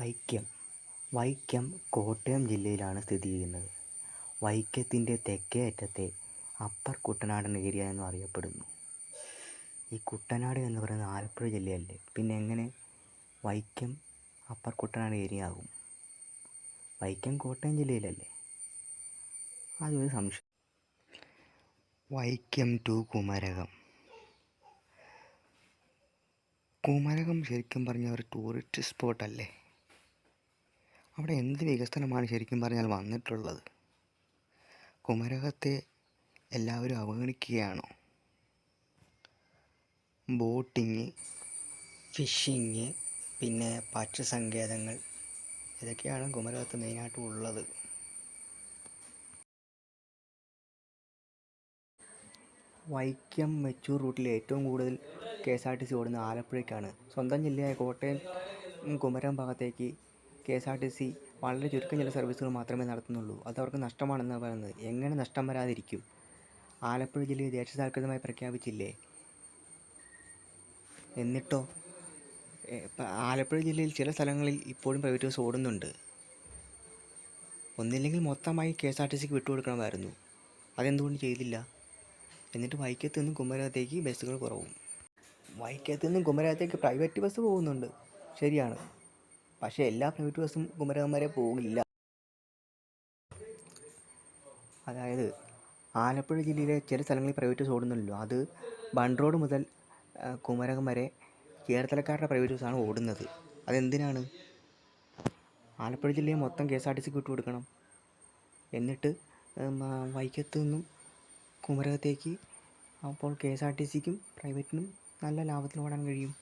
വൈക്കം. വൈക്കം കോട്ടയം ജില്ലയിലാണ് സ്ഥിതി ചെയ്യുന്നത്. വൈക്കത്തിന്റെ തെക്കേ അറ്റത്തെ അപ്പർ കുട്ടനാടൻ ഏരിയ എന്നും അറിയപ്പെടുന്നു. ഈ കുട്ടനാട് എന്ന് പറയുന്നത് ആലപ്പുഴ ജില്ലയല്ലേ. പിന്നെ എങ്ങനെ? വൈക്കം അപ്പർ കുട്ടനാട് ഏരിയ ആകും. വൈക്കം കോട്ടയം ജില്ലയിലല്ലേ? അതൊരു സംശയം. വൈക്കം ടു കുമരകം. കുമരകം ശരിക്കും പറഞ്ഞ ഒരു ടൂറിസ്റ്റ് സ്പോട്ടല്ലേ അവിടെ എന്ത് വികസനമാണ് ശരിക്കും പറഞ്ഞാൽ വന്നിട്ടുള്ളത്? കുമരകത്തെ എല്ലാവരും അവഗണിക്കുകയാണോ? ബോട്ടിങ് ഫിഷിങ് പിന്നെ പക്ഷിസങ്കേതങ്ങൾ ഇതൊക്കെയാണ് കുമരകത്ത് മെയിനായിട്ടും ഉള്ളത്. വൈക്കം മെച്ചൂർ റൂട്ടിൽ ഏറ്റവും കൂടുതൽ K S R T C ഓടുന്ന ആലപ്പുഴയ്ക്കാണ്. സ്വന്തം ജില്ലയായ കോട്ടയം കുമരം ഭാഗത്തേക്ക് K S R T C വളരെ ചുരുക്കം ചില സർവീസുകൾ മാത്രമേ നടത്തുന്നുള്ളൂ. അത് അവർക്ക് നഷ്ടമാണെന്ന് പറയുന്നത്. എങ്ങനെ നഷ്ടം വരാതിരിക്കും? ആലപ്പുഴ ജില്ലയെ ദേശസാൽകൃതമായി പ്രഖ്യാപിച്ചില്ലേ? എന്നിട്ടോ? ആലപ്പുഴ ജില്ലയിൽ ചില സ്ഥലങ്ങളിൽ ഇപ്പോഴും പ്രൈവറ്റ് ബസ് ഓടുന്നുണ്ട്. ഒന്നില്ലെങ്കിൽ മൊത്തമായി കെ എസ് ആർ ടി സിക്ക് വിട്ടുകൊടുക്കണമായിരുന്നു. അതെന്തുകൊണ്ട് ചെയ്തില്ല? എന്നിട്ട് വൈക്കത്ത് നിന്നും കുമരകത്തേക്ക് ബസ്സുകൾ കുറവും. വൈക്കത്ത് നിന്നും കുമരകത്തേക്ക് പ്രൈവറ്റ് ബസ് പോകുന്നുണ്ട്. ശരിയാണ്. പക്ഷേ എല്ലാ പ്രൈവറ്റ് ബസ്സും കുമരകം വരെ പോകില്ല. അതായത് ആലപ്പുഴ ജില്ലയിലെ ചില സ്ഥലങ്ങളിൽ പ്രൈവറ്റ് ബസ് ഓടുന്നുള്ളൂ അത് ബൺറോഡ് റോഡ് മുതൽ കുമരകം വരെ ചേർത്തലക്കാരുടെ പ്രൈവറ്റ് ബസ്സാണ് ഓടുന്നത്. അതെന്തിനാണ്? ആലപ്പുഴ ജില്ലയെ മൊത്തം കെ എസ് ആർ ടി സിക്ക് വിട്ടു കൊടുക്കണം. എന്നിട്ട് വൈക്കത്ത് നിന്നും കുമരകത്തേക്ക് അപ്പോൾ കെ എസ് ആർ ടി സിക്കും പ്രൈവറ്റിനും നല്ല ലാഭത്തിൽ ഓടാൻ കഴിയും.